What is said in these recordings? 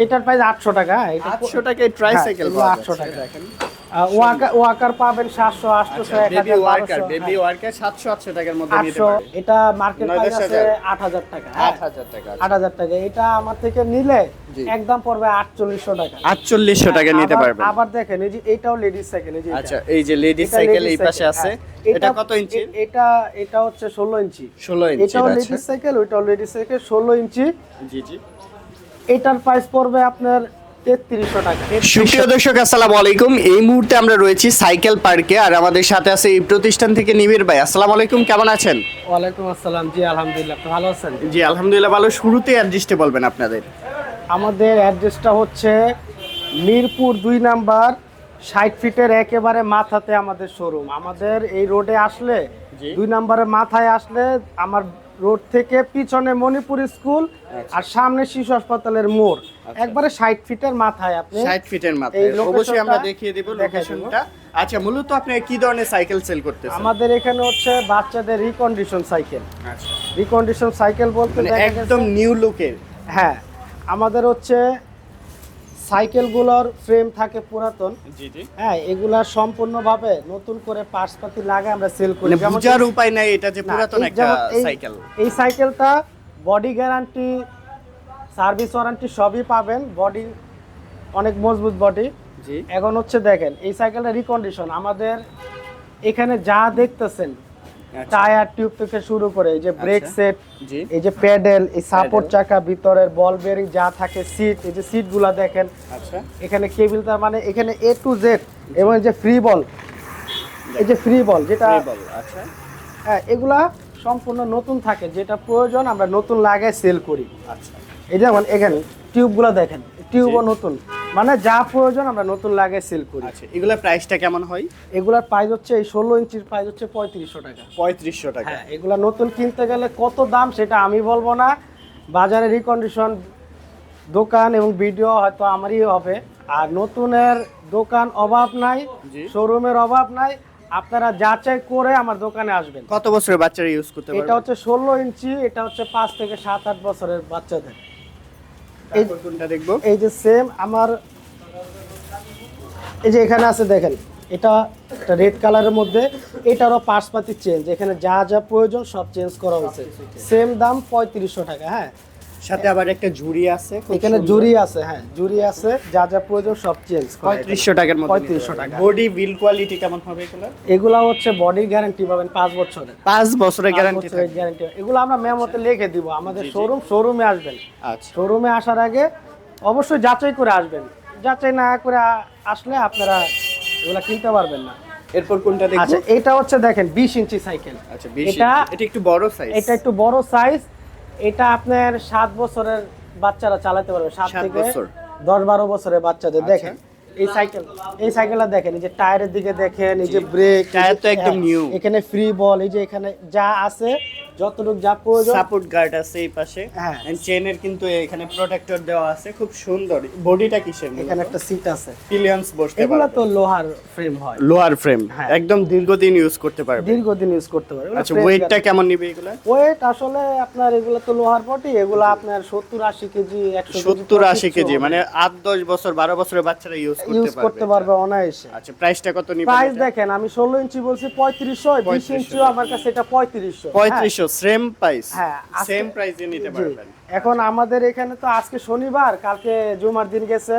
এটার প্রাইস আটশো টাকা হ্যাঁ, এটা আটশো টাকায় ট্রাইসাইকেল হ্যাঁ, 800 টাকা। দেখেন ওয়াকার পাবেন সাতশো আটশো বেবি ওয়ার্কার বেবি ওয়ার্কার সাতশো আটশো টাকার মধ্যে নিতে আটশো এটা মার্কেট প্রাইস আছে। আট হাজার টাকা হ্যাঁ, আট হাজার টাকা আট হাজার টাকা। এটা আমার থেকে নিলে একদম পড়বে আটচল্লিশশো টাকা। আটচল্লিশশো টাকা নিতে আবার- পারবেন। আবার দেখেন এই যে এটাও লেডিস সাইকেল এই যে আচ্ছা এই যে লেডিস সাইকেল এই পাশে আছে। হ্যাঁ। এটা কত ইঞ্চি? এটা এটা হচ্ছে ষোলো ইঞ্চি। ষোলো ইঞ্চি এটাও লেডিস সাইকেল ওইটাও লেডিস সাইকেল ষোলো ইঞ্চি। জি জি। এটার প্রাইস পড়বে আপনার সুপ্রিয় দর্শক আসসালামু আলাইকুম। এই মুহূর্তে আমরা রয়েছি সাইকেল পার্কে আর আমাদের সাথে আছে এই প্রতিষ্ঠান থেকে নিবির ভাই। আসসালামু আলাইকুম কেমন আছেন? ওয়ালাইকুম আসসালাম। জি আলহামদুলিল্লাহ ভালো আছেন? জি আলহামদুলিল্লাহ ভালো। শুরুতে অ্যাড্রেসটা বলবেন আপনাদের। আমাদের অ্যাড্রেসটা হচ্ছে মিরপুর দুই নাম্বার ষাট ফিটের একেবারে মাথাতে আমাদের শোরুম আমাদের এই রোডে আসলে। দুই নাম্বারের মাথায় আসলে আমার রোড থেকে পিছনে মণিপুর স্কুল আচ্ছা। আর সামনে শিশু হাসপাতালের মোড়। একবারে ষাট ফিটের মাথায় আপনি 60 ফিটের মাথায়। অবশ্যই আমরা দেখিয়ে দেব লোকেশনটা আচ্ছা মূলত আপনি কি ধরনের সাইকেল সেল করতেছেন? আমাদের এখানে হচ্ছে বাচ্চাদের রিকন্ডিশন সাইকেল আচ্ছা। রিকন্ডিশন সাইকেল বলতে মানে একদম নিউ লুকের হ্যাঁ আমাদের হচ্ছে সাইকেলগুলোর ফ্রেম থাকে পুরাতন। জি জি। হ্যাঁ এগুলা সম্পূর্ণভাবে নতুন করে পাশপাতি লাগে আমরা সেল করি। মানে বুঝার উপায় নাই এটা যে পুরাতন একটা সাইকেল। এই সাইকেলটা বডি গ্যারান্টি সার্ভিস ওয়ারেন্টি সবই পাবেন। বডি অনেক মজবুত বডি জি। এখন হচ্ছে দেখেন এই সাইকেলটা রিকন্ডিশন আমাদের এখানে যা দেখতেছেন টায়ার টিউব থেকে শুরু করে এই যে ব্রেক আচ্ছা। সেট এই যে প্যাডেল এই সাপোর্ট চাকা ভিতরের বল বেরিং যা থাকে সিট এই যে সিটগুলা দেখেন। আচ্ছা। এখানে কেবিল তার মানে এখানে এ টু জেড এবং যে ফ্রি বল এই যে ফ্রি বল যেটা আচ্ছা। হ্যাঁ এগুলা সম্পূর্ণ নতুন থাকে যেটা প্রয়োজন আমরা নতুন লাগায় সেল করি। আচ্ছা। এই যেমন এখানে টিউবগুলো দেখেন টিউবও নতুন। মানে যা প্রয়োজন আমরা নতুন লাগে সেল করি। আচ্ছা এগুলোর প্রাইসটা কেমন হয়? এগুলার প্রাইস হচ্ছে এই ষোলো ইঞ্চির প্রাইস হচ্ছে পঁয়ত্রিশশো টাকা। পঁয়ত্রিশশো টাকা। হ্যাঁ এগুলা নতুন কিনতে গেলে কত দাম সেটা আমি বলব না। বাজারে রিকন্ডিশন দোকান এবং ভিডিও হয়তো আমারই হবে। আর নতুনের দোকান অভাব নাই। শোরুমের অভাব নাই। আপনারা যাচাই করে আমার দোকানে আসবেন। কত বছরের বাচ্চারা ইউজ করতে এটা হচ্ছে ষোলো ইঞ্চি এটা হচ্ছে পাঁচ থেকে সাত আট বছরের বাচ্চাদের। কোনটা দেখব। এই যে সেম আমার এই যে এখানে আছে দেখেন এটা একটা রেড কালারের মধ্যে এটারও পার্সপাতি চেঞ্জ এখানে যা যা প্রয়োজন সব চেঞ্জ করা হয়েছে। সেম দাম পঁয়ত্রিশশো টাকা হ্যাঁ? সাথে আবার একটা ঝুড়ি আছে এখানে জুরি আছে হ্যাঁ জুরি আছে যা যা প্রয়োজন সব চেঞ্জ পঁয়ত্রিশশো টাকার মধ্যে 3500 টাকা। বডি বিল কোয়ালিটি কেমন হবে এগুলো? এগুলা হচ্ছে বডি গ্যারান্টি পাবেন পাঁচ বছরের। পাঁচ বছরের গ্যারান্টি গ্যারান্টি এগুলো আমরা মেমোতে লিখে দিব আমাদের। শোরুম শোরুমে আসবেন। আচ্ছা। শোরুমে আসার আগে অবশ্যই যাচাই করে আসবেন। যাচাই না করে আসলে আপনারা এগুলা কিনতে পারবেন না। এরপর কোনটা দেখব? আচ্ছা এটা হচ্ছে দেখেন বিশ ইঞ্চি সাইকেল। আচ্ছা বেশি এটা এটা একটু বড় সাইজ এটা একটু বড় সাইজ এটা আপনার সাত বছরের বাচ্চারা চালাতে পারবে সাত থেকে। দশ বারো বছরের বাচ্চাদের আচ্ছা। দেখেন এই সাইকেল এই সাইকেলটা দেখেন এই যে টায়ারের দিকে দেখেন এই যে ব্রেক টায়ার তো একদম নিউ এখানে ফ্রি বল এই যে এখানে যা আছে যা প্রয়োজন। সাপোর্ট গার্ড আছে এই পাশে। হ্যাঁ। চেনের কিন্তু এখানে প্রোটেক্টর দেওয়া আছে। খুব সুন্দর। বডিটা কিসের এখানে একটা সিট আছে। পিলিয়ন্স বসতে এগুলো তো লোহার ফ্রেম হয়। লোহার ফ্রেম হ্যাঁ। একদম দীর্ঘদিন ইউজ করতে পারবে। দীর্ঘদিন ইউজ করতে পারবে। আচ্ছা ওয়েটটা কেমন এগুলো? ওয়েট আসলে আপনার এগুলো তো লোহার বডি এগুলো আচ্ছা। আপনার 70 80 কেজি 100 80 কেজি মানে 8 10 বছর 12 বছরের বাচ্চারা ইউজ করতে পারবে। ইউজ করতে পারবে অনায়াসে। আচ্ছা প্রাইসটা কত নিবে প্রাইস দেখেন আমি 16 ইঞ্চি বলছি 3500 20 ইঞ্চি আমার কাছে এটা 3500 3500 হ্যাঁ। হ্যাঁ, এখন আমাদের এখানে তো আজকে শনিবার কালকে জুমার দিন গেছে।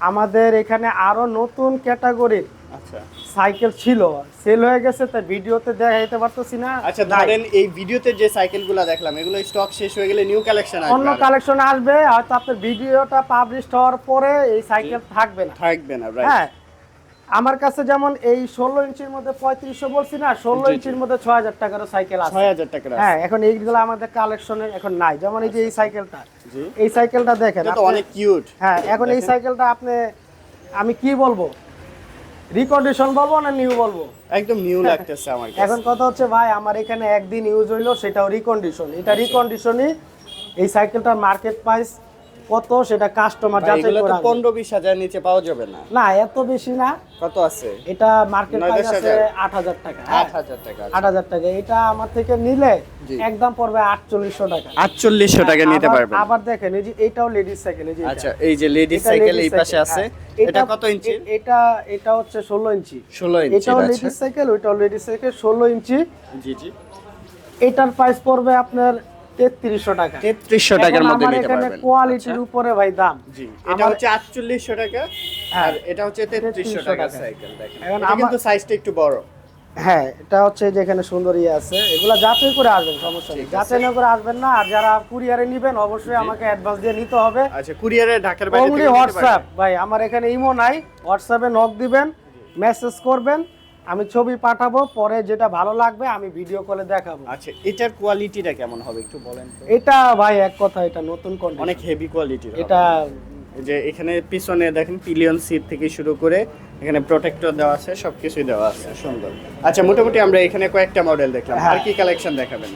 আমাদের এখানে আরও নতুন ক্যাটাগরি আচ্ছা। সাইকেল ছিল। সেল হয়ে গেছে তাই ভিডিওতে দেখাইতে পারতেছি না। আচ্ছা ধরেন এই ভিডিওতে যে সাইকেল সাইকেলগুলো দেখলাম এগুলো স্টক শেষ হয়ে গেলে নিউ কালেকশন আসবে অন্য কালেকশন আসবে হয়তো আপনার ভিডিওটা পাবলিশ হওয়ার পরে এই সাইকেল থাকবে না। থাকবে না হ্যাঁ আমার কাছে যেমন এই ষোলো ইঞ্চির মধ্যে পঁয়ত্রিশশো বলছি না ষোলো। ইঞ্চির মধ্যে ছয় হাজার টাকারও সাইকেল আছে। ছয় হাজার টাকা হ্যাঁ এখন এইগুলো আমাদের কালেকশনে এখন নাই। যেমন এই যে এই সাইকেলটা এই সাইকেলটা দেখেন অনেক কিউট হ্যাঁ এখন এই সাইকেলটা আপনি আমি কি বলব? রিকন্ডিশন বলব না নিউ বলব? একদম নিউ লাগতেছে আমার এখন কথা হচ্ছে ভাই আমার এখানে একদিন ইউজ হইল সেটাও রিকন্ডিশন এটা রিকন্ডিশনই এই সাইকেলটার মার্কেট প্রাইস কত সেটা কাস্টমার যাচাই এগুলো করে তো আনবে। পনেরো বিশ হাজার নিচে পাওয়া যাবে না। না এত বেশি না। কত আছে? এটা মার্কেট প্রাইস আছে হাজার? আট হাজার টাকা আট হাজার টাকা আট হাজার টাকা। এটা আমার থেকে নিলে একদম পড়বে আটচল্লিশশো টাকা। আটচল্লিশশো টাকা নিতে আবার- পারবেন। আবার দেখেন এই যে এটাও লেডিস সাইকেল এই যে আচ্ছা এই যে লেডিস সাইকেল এই পাশে আছে। হ্যাঁ। এটা কত ইঞ্চি? এটা এটা হচ্ছে ষোলো ইঞ্চি। ষোলো ইঞ্চি এটাও আচ্ছা। লেডিস সাইকেল ওইটাও লেডিস সাইকেল ষোলো ইঞ্চি। জি জি। এটার প্রাইস পড়বে আপনার তেত্রিশশো টাকা। তেত্রিশশো টাকার মধ্যে নিতে পারবেন। কোয়ালিটির আচ্ছা। উপরে ভাই দাম। জি এটা হচ্ছে আটচল্লিশশো টাকা হ্যাঁ। আর এটা হচ্ছে তেত্রিশশো টাকা। সাইকেল দেখেন। এখন কিন্তু সাইজটা একটু বড়। হ্যাঁ এটা হচ্ছে যেখানে সুন্দর ইয়ে আছে এগুলা যাচাই করে আসবেন সমস্যা নেই। যাচাই না করে আসবেন না আর যারা কুরিয়ারে নিবেন অবশ্যই আমাকে অ্যাডভান্স দিয়ে নিতে হবে। আচ্ছা কুরিয়ারে ঢাকার বাইরে হোয়াটসঅ্যাপ ভাই আমার এখানে ইমো নাই। হোয়াটসঅ্যাপে নক দিবেন মেসেজ করবেন আমি ছবি পাঠাবো পরে যেটা ভালো লাগবে আমি ভিডিও কলে দেখাবো। আচ্ছা এটার কোয়ালিটিটা কেমন হবে একটু বলেন তো? এটা ভাই এক কথা এটা নতুন কন্ডিশন অনেক হেভি কোয়ালিটির এটা যে এখানে পিছনে দেখেন পিলিয়ন সিট থেকে শুরু করে এখানে প্রোটেক্টর দেওয়া আছে সবকিছুই দেওয়া আছে। সুন্দর। আচ্ছা মোটামুটি আমরা এখানে কয়েকটা মডেল দেখলাম। আর হ্যাঁ। কি কালেকশন দেখাবেন?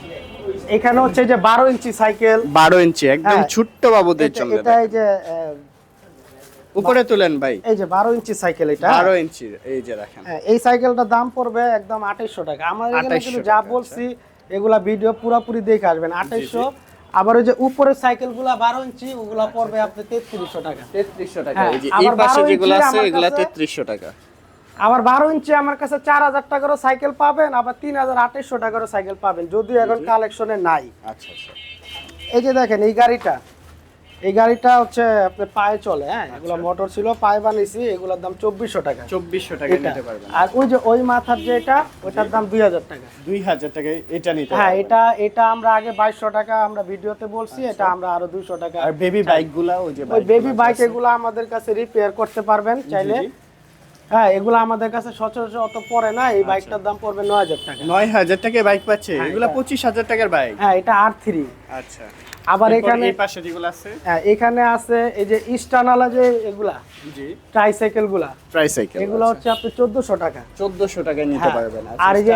এখানে হচ্ছে যে বারো ইঞ্চি সাইকেল বারো ইঞ্চি একদম হ্যাঁ। ছোট্ট বাবুদের জন্য এটা এই যে উপরে তুলেন ভাই। এই যে বারো ইঞ্চি সাইকেল এটা। বারো ইঞ্চি এই যে রাখেন। হ্যাঁ, এই সাইকেলটার দাম পড়বে একদম আঠাইশশো টাকা। আমার এখানে 2800 কিন্তু যা আচ্ছা। বলছি এগুলা ভিডিও পুরোপুরি দেখে আসবেন। আঠাইশশো। আবার ওই যে উপরের সাইকেলগুলা বারো ইঞ্চি ওগুলা পড়বে আপনি তেত্রিশশো টাকা। তেত্রিশশো টাকা হ্যাঁ, এই যে এই পাশে যেগুলো আছে এগুলা কাছে- তেত্রিশশো টাকা। আবার বারো ইঞ্চি আমার কাছে চার হাজার টাকারও সাইকেল পাবেন আবার তিন হাজার আঠাইশশো টাকারও সাইকেল পাবেন যদিও এখন কালেকশনে নাই। আচ্ছা আচ্ছা। এই যে দেখেন এই গাড়িটা। এই গাড়িটা হচ্ছে আপনার পায়ে চলে হ্যাঁ? এগুলা আচ্ছা। মোটর ছিল পায়ে বানিয়েছি এগুলোর দাম চব্বিশশো টাকা। চব্বিশশো টাকা নিতে পারবেন। আর ওই যে ওই মাথার যে এটা ওটার দাম দুই হাজার টাকা। দুই হাজার টাকা এটা নিতে হ্যাঁ এটা এটা আমরা আগে বাইশশো টাকা আমরা ভিডিওতে বলছি এটা আমরা আরও দুইশো টাকা আর বেবি বাইকগুলা ওই যে ওই বেবি বাইক। এগুলো আমাদের কাছে রিপেয়ার করতে পারবেন চাইলে। হ্যাঁ এগুলো আমাদের কাছে সচরাচর অত পড়ে না এই বাইকটার দাম পড়বে নয় হাজার টাকা। নয় হাজার টাকায় বাইক পাচ্ছে? হ্যাঁ, এগুলা পঁচিশ হাজার টাকার বাইক হ্যাঁ এটা আর থ্রি আচ্ছা। আবার এখানে এই পাশে যেগুলো আছে? হ্যাঁ এখানে আছে এই যে ইস্টানালা যে এগুলা জি। ট্রাইসাইকেলগুলা প্রাইস সাইকেল এগুলো হচ্ছে আপনি চোদ্দশো টাকা। চোদ্দশো টাকায় নিতে হ্যাঁ। পারবেন আর এই যে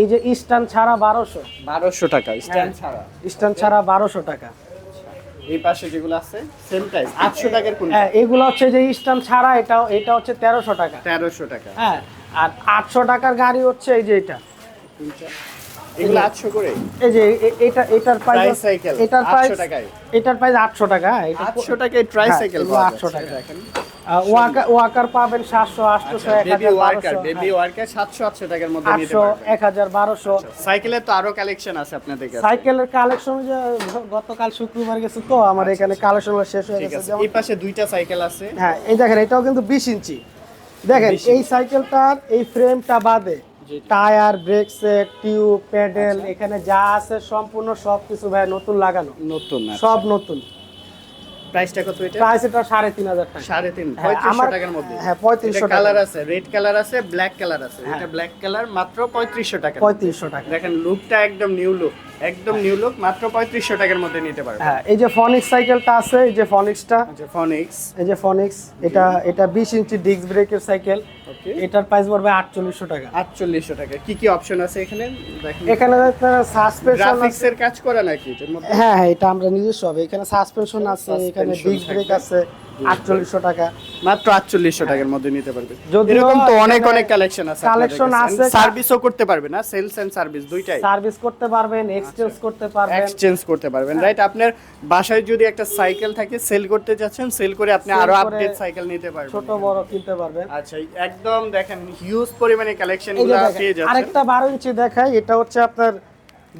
এই যে ইস্টান ছাড়া বারোশো। বারোশো টাকা স্ট্যান্ড হ্যাঁ। ছাড়া। ইস্টান ছাড়া বারোশো টাকা। এই পাশে যেগুলো আছে সেম প্রাইস আটশো টাকার কোন হ্যাঁ এগুলো হচ্ছে যে ইস্টান ছাড়া এটা এটা হচ্ছে তেরোশো টাকা। তেরোশো টাকা। হ্যাঁ আর আটশো টাকার গাড়ি হচ্ছে এই যে এটা। এগুলো আটশো করে। এই যে এটা এটার প্রাইস এটার 800 প্রাইস টাকায়। এটার প্রাইস আটশো টাকা হ্যাঁ, এটা আটশো টাকায় ট্রাই হ্যাঁ, 800 টাকা। দেখেন। ওয়াকার ওয়াকার পাবেন সাতশো আটশোশো এক বেবি হাজার ওয়ার্কার বারোশো। বেবি ওয়ার্কার সাতশো আটশো টাকার মধ্যে নিতে পারবেন এক হাজার বারোশো। সাইকেলের তো আরও কালেকশন আছে আপনাদের কাছে। সাইকেলের কালেকশন যে গতকাল শুক্রবার গেছে তো আমার এখানে কালেকশন শেষ হয়ে গেছে। এই পাশে দুইটা সাইকেল আছে। হ্যাঁ এই দেখেন এটাও কিন্তু বিশ ইঞ্চি। দেখেন 20 এই সাইকেলটার এই ফ্রেমটা বাদে। Tyre brake set tube pedal এখানে যা আছে সম্পূর্ণ সব কিছু ভাই নতুন লাগানো। নতুন সব নতুন। প্রাইসটা কত এটা? প্রাইস এটা সাড়ে তিন হাজার টাকা। সাড়ে তিন হ্যাঁ, পঁয়ত্রিশশো আমার- টাকার মধ্যে। হ্যাঁ, 3500 কালার আছে রেড কালার আছে ব্ল্যাক কালার আছে। হ্যাঁ। এটা ব্ল্যাক কালার মাত্র পঁয়ত্রিশশো টাকা পঁয়ত্রিশশো টাকা। দেখেন লুকটা একদম নিউ লুক একদম নিউ লুক মাত্র পঁয়ত্রিশশো টাকার মধ্যে নিতে পারবেন। হ্যাঁ এই যে ফনিক্স সাইকেলটা আছে এই যে ফনিক্সটা আচ্ছা ফনিক্স এই যে ফনিক্স এটা এটা বিশ ইঞ্চি ডিস্ক ব্রেকের সাইকেল ওকে এটার প্রাইস পড়বে আটচল্লিশশো টাকা। আটচল্লিশশো টাকা। কি কি অপশন আছে এখানে? দেখেন। এখানে সাসপেনশন গ্রাফিক্স এর কাজ করা নাকি? মধ্যে? হ্যাঁ হ্যাঁ এটা আমরা নিজস্ব হবে। এখানে সাসপেনশন আছে এখানে ডিস্ক ব্রেক আছে। আটচল্লিশশো টাকা মাত্র আটচল্লিশশো টাকার মধ্যে নিতে পারবে। এরকম তো অনেক অনেক কালেকশন আছে collection আছে। সার্ভিসও করতে পারবে না সেলস এন্ড সার্ভিস দুইটাই। সার্ভিস করতে পারবেন এক্সচেঞ্জ করতে পারবেন। এক্সচেঞ্জ করতে পারবেন রাইট আপনার বাসায় যদি একটা সাইকেল থাকে সেল করতে যাচ্ছেন সেল করে আপনি আরও আপডেট সাইকেল নিতে পারবেন। ছোট বড় কিনতে পারবেন। আচ্ছা একদম দেখেন হিউজ পরিমাণে কালেকশনগুলো পেয়ে যাচ্ছেন। আরেকটা বারো ইঞ্চি দেখাই এটা হচ্ছে আপনার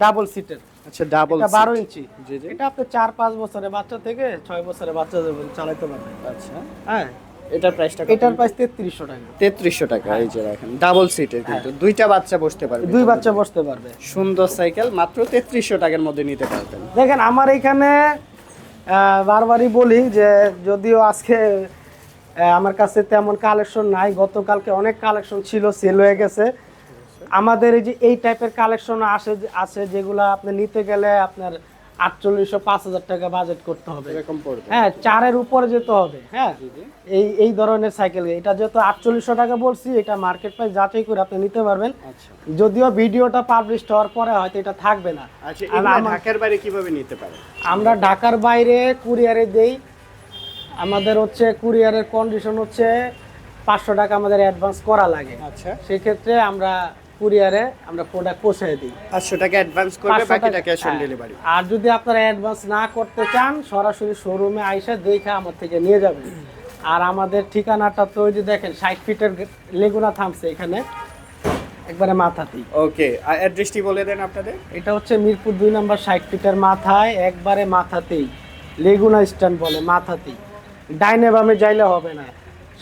ডাবল সিটের আচ্ছা ডাবল এটা বারো ইঞ্চি। জি জি। এটা আপনি চার পাঁচ বছরের বাচ্চা থেকে ছয় বছরের বাচ্চা চালাতে পারবেন। আচ্ছা। হ্যাঁ। এটার প্রাইসটা এটার প্রাইস তেত্রিশশো টাকা। তেত্রিশশো টাকা এই যে দেখেন ডাবল সিটের কিন্তু। দুইটা বাচ্চা বসতে পারবে দুই বাচ্চা বসতে পারবে। সুন্দর সাইকেল মাত্র তেত্রিশশো টাকার মধ্যে নিতে পারবেন। দেখেন আমার এখানে বারবারই বলি যে যদিও আজকে আমার কাছে তেমন কালেকশন নাই গতকালকে অনেক কালেকশন ছিল সেল হয়ে গেছে। আমাদের এই যে এই টাইপের কালেকশন আসে আছে যেগুলো আপনি নিতে গেলে আপনার আটচল্লিশশো পাঁচ হাজার টাকা বাজেট করতে হবে। হ্যাঁ চারের উপরে যেতে হবে হ্যাঁ। এই এই ধরনের সাইকেল এটা যেহেতু আটচল্লিশশো টাকা বলছি এটা মার্কেট প্রাইস যাচাই করে আপনি নিতে পারবেন। আচ্ছা। যদিও ভিডিওটা পাবলিশ হওয়ার পরে হয়তো এটা থাকবে না। আচ্ছা ঢাকার বাইরে কীভাবে নিতে পারে আমরা ঢাকার বাইরে কুরিয়ারে দেই। আমাদের হচ্ছে কুরিয়ারের কন্ডিশন হচ্ছে পাঁচশো টাকা আমাদের অ্যাডভান্স করা লাগে। আচ্ছা। সেক্ষেত্রে আমরা কুরিয়ারে আমরা প্রোডাক্ট পৌঁছে দিই। পাঁচশো টাকা অ্যাডভান্স করবে 500 বাকিটা টাকা- ক্যাশ অন। ডেলিভারি আর যদি আপনারা অ্যাডভান্স না করতে চান সরাসরি শোরুমে আইসা দেখে আমার থেকে নিয়ে যাবেন। আর আমাদের ঠিকানাটা তো ওই যে দেখেন ষাট ফিটের লেগুনা থামছে এখানে একবারে মাথাতেই। ওকে আর অ্যাড্রেসটি বলে দেন আপনাদের। এটা হচ্ছে মিরপুর দুই নম্বর ষাট ফিটের মাথায় একবারে মাথাতেই। লেগুনা স্ট্যান্ড বলে মাথাতেই। ডাইনে বামে যাইলে হবে না।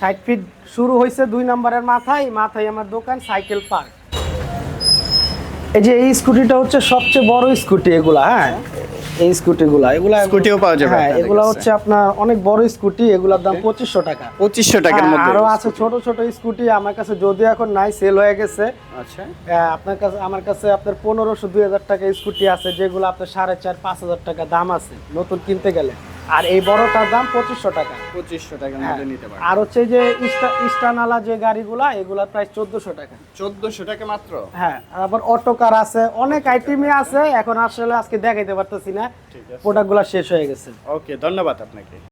ষাট ফিট শুরু হয়েছে দুই নম্বরের মাথায় মাথায় আমার দোকান সাইকেল পার্ক। এই যে এই স্কুটিটা হচ্ছে সবচেয়ে বড় স্কুটি এগুলা হ্যাঁ? এই স্কুটিগুলা এগুলা স্কুটিও পাওয়া যাবে হ্যাঁ এগুলা হচ্ছে আপনার অনেক বড় স্কুটি এগুলার দাম পঁচিশশো টাকা। পঁচিশশো টাকার হ্যাঁ, মধ্যে আরও আছে ছোট ছোট স্কুটি আমার কাছে যদি এখন নাই সেল হয়ে গেছে। আচ্ছা। হ্যাঁ, আপনার কাছে আমার কাছে আপনার পনেরোশো দুই হাজার টাকা স্কুটি আছে যেগুলো আপনার সাড়ে চার পাঁচ হাজার টাকা দাম আছে নতুন কিনতে গেলে। আর এই বড়টার দাম পঁচিশশো টাকা। পঁচিশশো টাকার হ্যাঁ। মধ্যে নিতে পারবেন আর হচ্ছে যে ইস্টা- ইস্টানালা যে গাড়িগুলা এগুলা প্রায় চোদ্দশো টাকা। চোদ্দশো টাকা মাত্র? হ্যাঁ আবার অটো কার আছে অনেক আইটেমই আছে এখন আসলে আজকে দেখাইতে পারতেছি না। প্রোডাক্টগুলা শেষ হয়ে গেছে। ওকে ধন্যবাদ আপনাকে।